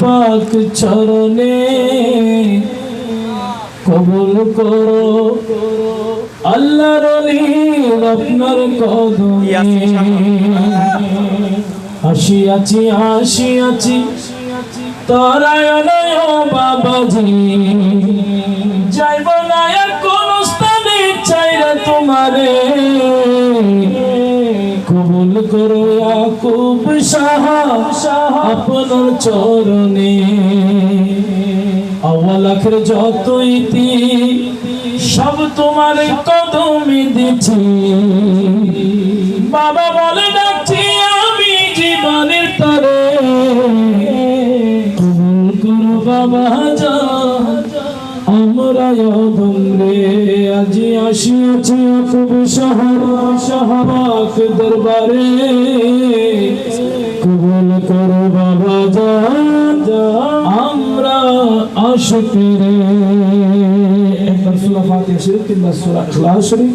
পাক চরণে কবুল করো। আল্লাহর অলি আপনার কদমে আসিয়াছি আসিয়াছি তরায়ণয় বাবাজি। যাইব না কোন স্থানে চাইরা তোমারে কবুল করো। ইয়াকুব শাহ আপনার চরণে আওয়াল আখের যত ইতি সব তোমার কদমে দিছি বাবা বলে ডাকছি আমি জীবনের তরে করো বাবা আজি আসিয়াছি খুব শহর শহবাক দরবারে আমরা আশিক রে। একবার সুরা ফাতিহা শরীফ কিংবা সুরা ইখলাস শরীফ।